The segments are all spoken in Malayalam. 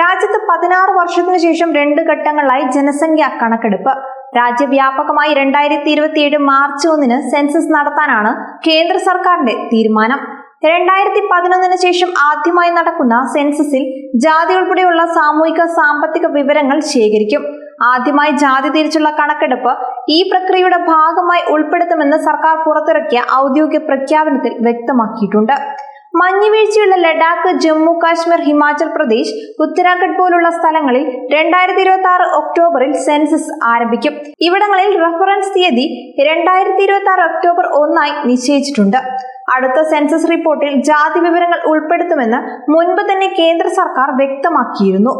രാജ്യത്ത് പതിനാറ് വർഷത്തിനു ശേഷം രണ്ട് ഘട്ടങ്ങളായി ജനസംഖ്യാ കണക്കെടുപ്പ്. രാജ്യവ്യാപകമായി രണ്ടായിരത്തി ഇരുപത്തിയേഴ് മാർച്ച് ഒന്നിന് സെൻസസ് നടത്താനാണ് കേന്ദ്ര സർക്കാരിന്റെ തീരുമാനം. രണ്ടായിരത്തി പതിനൊന്നിന് ശേഷം ആദ്യമായി നടക്കുന്ന സെൻസസിൽ ജാതി ഉൾപ്പെടെയുള്ള സാമൂഹിക സാമ്പത്തിക വിവരങ്ങൾ ശേഖരിക്കും. ആദ്യമായി ജാതി തിരിച്ചുള്ള കണക്കെടുപ്പ് ഈ പ്രക്രിയയുടെ ഭാഗമായി ഉൾപ്പെടുത്തുമെന്ന് സർക്കാർ പുറത്തിറക്കിയ ഔദ്യോഗിക പ്രഖ്യാപനത്തിൽ വ്യക്തമാക്കിയിട്ടുണ്ട്. മഞ്ഞുവീഴ്ചയുള്ള ലഡാക്ക് ജമ്മു കാശ്മീർ ഹിമാചൽ പ്രദേശ് ഉത്തരാഖണ്ഡ് പോലുള്ള സ്ഥലങ്ങളിൽ രണ്ടായിരത്തി ഇരുപത്തി ആറ് ഒക്ടോബറിൽ സെൻസസ് ആരംഭിക്കും. ഇവിടങ്ങളിൽ റഫറൻസ് തീയതി രണ്ടായിരത്തി ഇരുപത്തി ആറ് ഒക്ടോബർ ഒന്നായി നിശ്ചയിച്ചിട്ടുണ്ട്. അടുത്ത സെൻസസ് റിപ്പോർട്ടിൽ ജാതി വിവരങ്ങൾ ഉൾപ്പെടുത്തുമെന്ന് മുൻപ് തന്നെ കേന്ദ്ര സർക്കാർ വ്യക്തമാക്കിയിരുന്നു.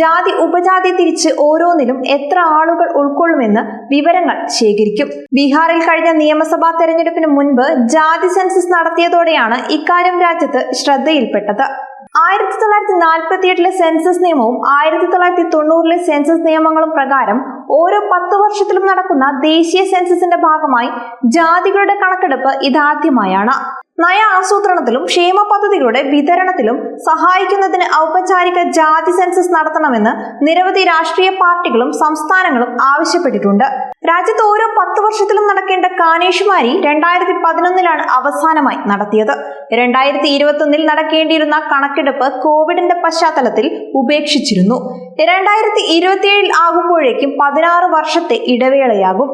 ജാതി ഉപജാതി തിരിച്ച് ഓരോന്നിലും എത്ര ആളുകൾ ഉൾക്കൊള്ളുമെന്ന് വിവരങ്ങൾ ശേഖരിക്കും. ബീഹാറിൽ കഴിഞ്ഞ നിയമസഭാ തെരഞ്ഞെടുപ്പിന് മുൻപ് ജാതി സെൻസസ് നടത്തിയതോടെയാണ് ഇക്കാര്യം രാജ്യത്ത് ശ്രദ്ധയിൽപ്പെട്ടത്. ആയിരത്തി തൊള്ളായിരത്തി നാൽപ്പത്തി എട്ടിലെ സെൻസസ് നിയമവും ആയിരത്തി തൊള്ളായിരത്തി തൊണ്ണൂറിലെ സെൻസസ് നിയമങ്ങളും പ്രകാരം ഓരോ പത്ത് വർഷത്തിലും നടക്കുന്ന ദേശീയ സെൻസസിന്റെ ഭാഗമായി ജാതികളുടെ കണക്കെടുപ്പ് ഇതാദ്യമായാണ്. നയ ആസൂത്രണത്തിലും ക്ഷേമ പദ്ധതികളുടെ വിതരണത്തിലും സഹായിക്കുന്നതിന് ഔപചാരിക ജാതി സെൻസസ് നടത്തണമെന്ന് നിരവധി രാഷ്ട്രീയ പാർട്ടികളും സംസ്ഥാനങ്ങളും ആവശ്യപ്പെട്ടിട്ടുണ്ട്. രാജ്യത്ത് ഓരോ പത്ത് വർഷത്തിലും നടക്കേണ്ട കാനേഷുമാരി രണ്ടായിരത്തി പതിനൊന്നിലാണ് അവസാനമായി നടത്തിയത്. രണ്ടായിരത്തി ഇരുപത്തൊന്നിൽ നടക്കേണ്ടിയിരുന്ന കണക്കെടുപ്പ് കോവിഡിന്റെ പശ്ചാത്തലത്തിൽ ഉപേക്ഷിച്ചിരുന്നു. രണ്ടായിരത്തി ഇരുപത്തിയേഴിൽ ആകുമ്പോഴേക്കും പതിനാറ് വർഷത്തെ ഇടവേളയാകും.